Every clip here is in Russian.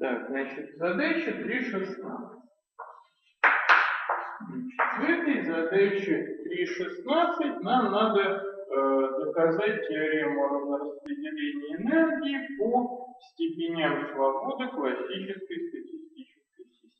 Так, значит, задача 3.16. В этой задаче 3.16 нам надо э, доказать теорему равнораспределения энергии по степеням свободы классической статистической системы.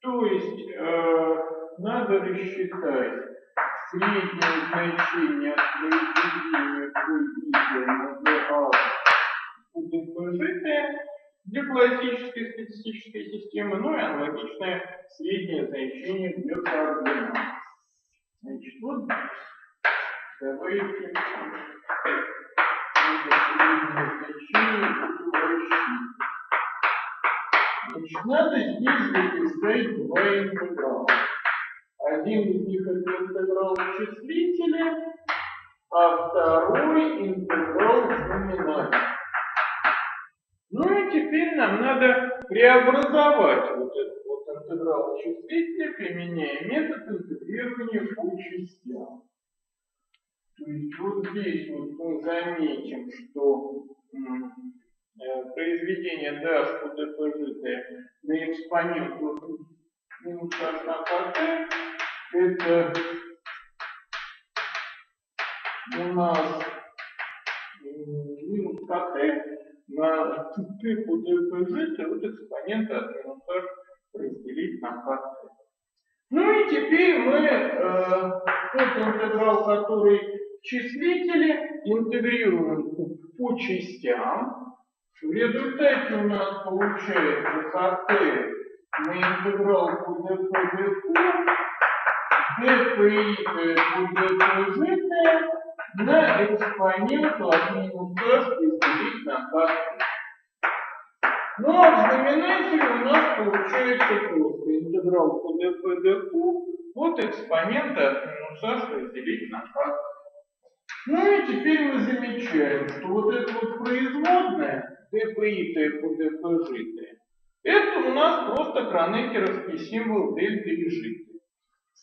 То есть э, надо рассчитать среднее значение от произведения по на DA будет прожитое для классической статистической системы, ну и аналогичное среднее значение для координат. Значит, вот давайте. Значит, надо здесь записать два интеграла. Один из них это интеграл числителя, а второй интеграл знаменателя. Теперь нам надо преобразовать вот этот вот интеграл числителя, применяя метод интегрирования по частям. То есть вот здесь вот мы заметим, что э, произведение по dpg на экспонент минус 1 КТ это у нас минус КТ на dpg, то вот экспонента от минус h разделить на kt. Ну и теперь мы э, тот интеграл, который в числителе, интегрируем по частям. В результате у нас получается kt на интеграл по dp dq, dpi по dpg на экспоненту от минус h разделить на k. Ну а в знаменателе у нас получается просто интеграл dp dq от экспонента от минус h разделить на k. Ну и теперь мы замечаем, что вот это вот производная dpi по dpg это у нас просто кронекеровский символ дельта и житель.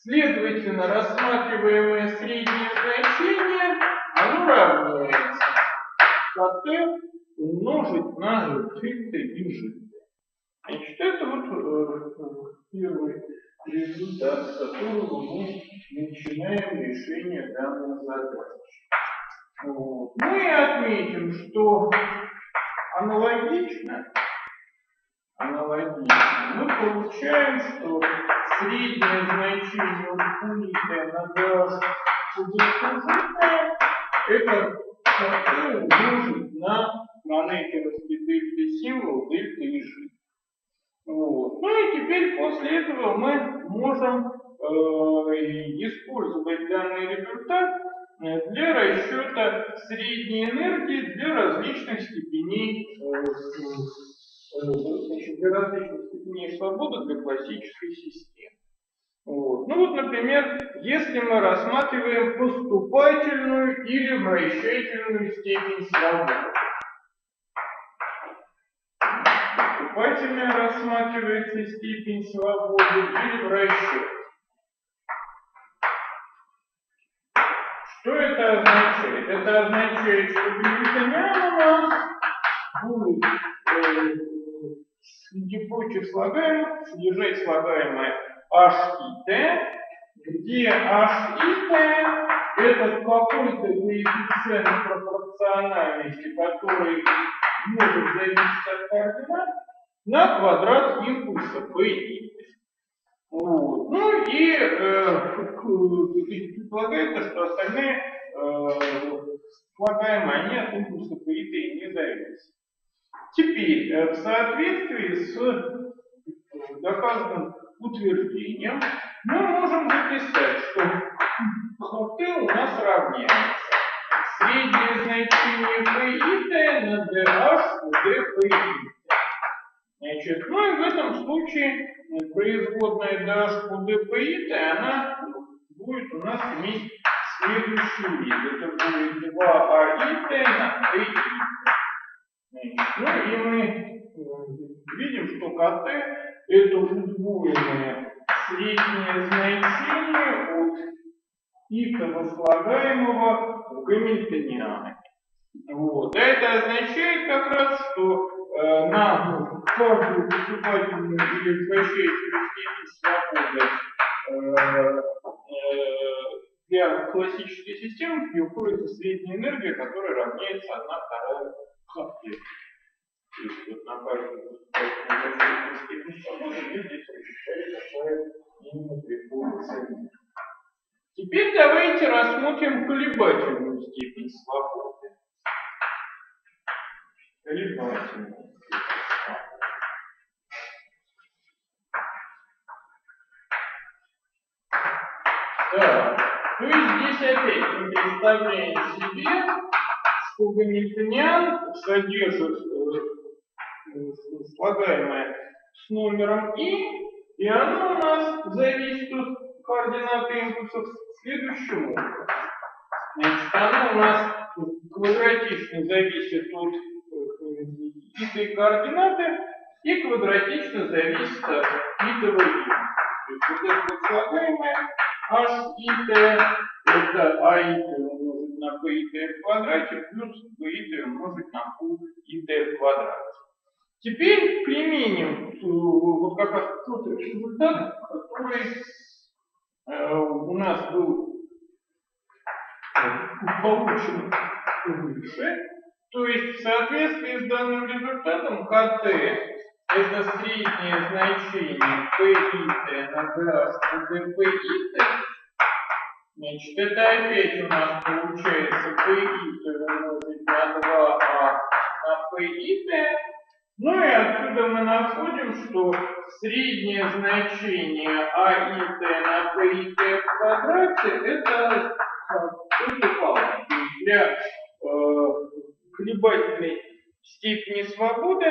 Следовательно, рассматриваемое среднее значение, оно равняется КТ умножить на дельта и жидкость. Значит, это вот э, первый результат, с которого мы начинаем решение данной задачи. Вот. Мы отметим, что аналогично, аналогично мы получаем, что среднее значение унитая на DH удержительное, это черту умножить на монетировский дельта символ дельта и. Вот. Ну и теперь после этого мы можем э, использовать данный результат э, для расчета средней энергии для различных степеней э, значит, для различных степеней свободы для классической системы. Вот. Ну вот, например, если мы рассматриваем поступательную или вращательную степень свободы. Поступательная рассматривается степень свободы или вращательная. Что это означает? Это означает, что гамильтониан у нас будет прочих слагаемых содержать слагаемое h и t, где h и t это какой-то коэффициент пропорциональности, который может зависеть от координат, на квадрат импульса p и вот. Ну и э, предполагается, что остальные э, слагаемые, они от импульса p и t не зависят. Теперь, э, в соответствии с э, доказанным утверждением, мы можем записать, что ХТ у нас равняется среднее значение T на DH у T. Значит, ну и в этом случае производная DH и T, она будет у нас иметь следующий вид. Это будет 2А и T на T и T. Ну и мы видим, что КТ это удвоенное среднее значение от икого слагаемого в гамильтониане. Вот. А это означает как раз, что э, на каждую поступательную или вращающую степень свободы э, э, для классической системы приходится средняя энергия, которая равняется 1 вторая Теперь давайте рассмотрим колебательную степень свободы. Колебательную. Так, то есть здесь опять мы представляем себе, что гамильтониан содержит э, слагаемое с номером и, и оно у нас зависит от координаты импульсов следующим образом. Значит, оно у нас квадратично зависит от э, этой координаты и квадратично зависит от итого То есть вот это слагаемое h и t это а и t на b и t в квадрате плюс b и t умножить на q и t в квадрате. Теперь применим э, вот как раз тот результат, который э, у нас был получен выше. То есть в соответствии с данным результатом КТ это среднее значение ПИТ на по ДПИТ. Значит, это опять у нас получается ПИТ умножить на 2А на ПИТ. Ну и отсюда мы находим, что среднее значение АИТ на ПИТ в квадрате это выступала для э, степени свободы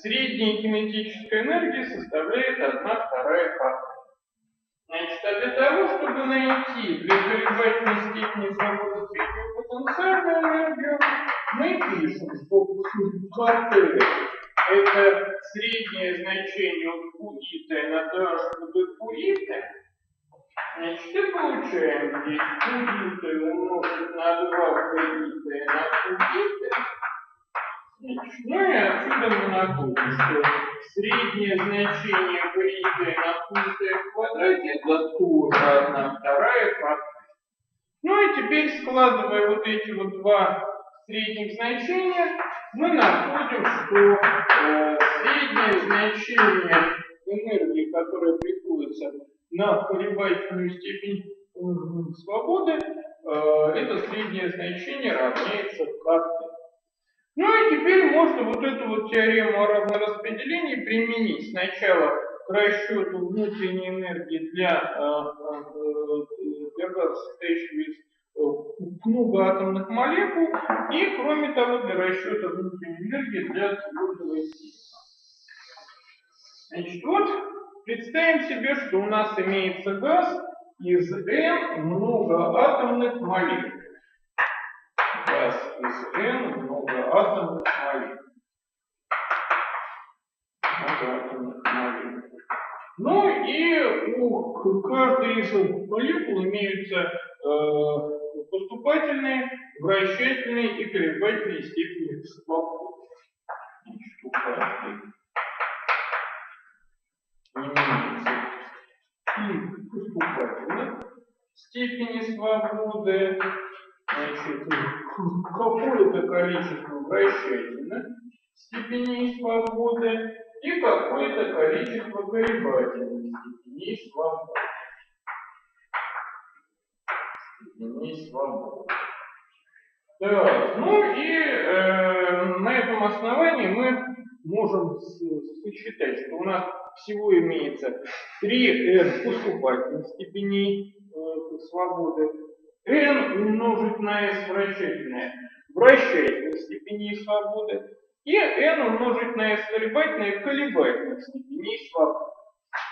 средняя кинетическая энергия составляет 1 вторая к. Значит, а для того, чтобы найти для колебательной степени свободы среднюю потенциальную энергию, мы пишем, что КТ это среднее значение от QIT на DH до QIT, Значит, и получаем здесь кубиты умножить на 2 кубиты на кубиты. И отсюда мы находим, что среднее значение кубиты на кубиты в квадрате это тоже 1 вторая фактор. Ну и теперь, складывая вот эти вот два средних значения, мы находим, что э, среднее значение энергии, которая приходится на колебательную степень свободы, э, это среднее значение равняется карте. Ну и теперь можно вот эту вот теорему о равнораспределении применить сначала к расчету внутренней энергии для, э, для газа, состоящего из многоатомных молекул, и кроме того для расчета внутренней энергии для твердого типа. Значит, вот Представим себе, что у нас имеется газ из N многоатомных молекул. Газ из N многоатомных молекул. Многоатомных молекул. Ну и у каждой из молекул имеются э, поступательные, вращательные и колебательные степени свободы. И поступательных степени свободы, значит, какое-то количество вращательных степеней свободы и какое-то количество колебательных степеней свободы. Степеней свободы. Так, ну и э, на этом основании мы можем сосчитать, что у нас всего имеется 3 n поступательных степеней э, свободы, n умножить на s вращательное вращательных степеней свободы и n умножить на s колебательное колебательных степеней свободы.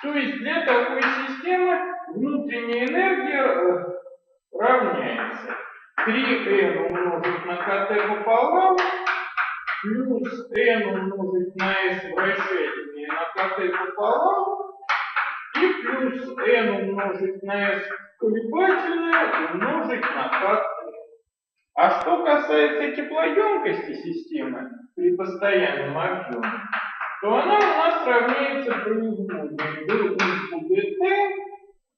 То есть для такой системы внутренняя энергия э, равняется 3n умножить на kt пополам плюс n умножить на s вращательное на kt пополам плюс n умножить на s колебательное умножить на kt. А что касается теплоемкости системы, при постоянном объеме, то она у нас равняется производной d инфу dt.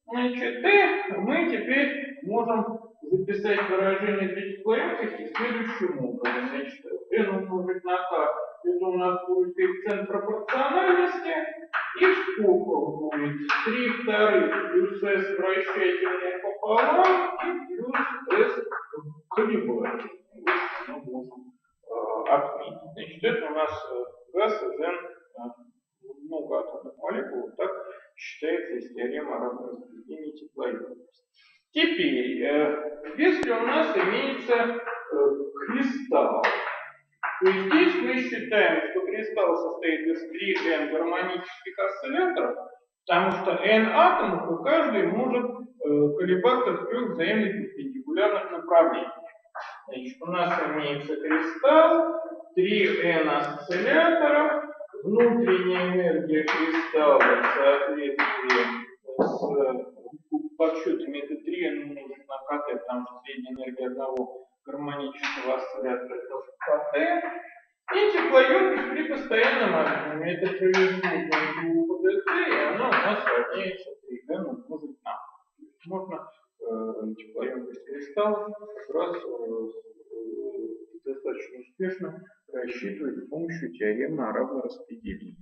Значит, и мы теперь можем записать выражение для теплоемкости следующим образом. Значит, n умножить на k, это у нас будет коэффициент пропорциональности, и сколько будет 3 вторых плюс s вращательное пополам и плюс s. Вот мы можем э, отметить. Значит, это у нас э, газ n э, много атомных молекул, так считается из теоремы равнораспределении теплоемкости. Теперь, э, если у нас имеется э, кристалл, то здесь мы считаем, что кристалл состоит из 3n гармонических осцилляторов, потому что n атомов, и каждый может э, колебаться в трех взаимных перпендикулярных направлениях. Значит, у нас имеется кристалл, 3n осцилляторов, внутренняя энергия кристалла в соответствии с подсчетами это 3n умножить на КТ, потому что средняя энергия одного гармонического осциллятора КТ. И теплоемкость при постоянном объеме. Это производная группа ДТ, и она у нас равняется 3n умножить на. Можно э, теплоемкость кристалла как раз э, достаточно успешно рассчитывать с помощью теоремы о равнораспределении.